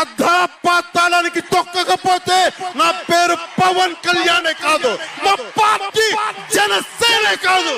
అర్ధపాతాళానికి తొక్కకపోతే నా పేరు పవన్ కళ్యాణే కాదు. మా పార్టీ జనసేనే కాదు.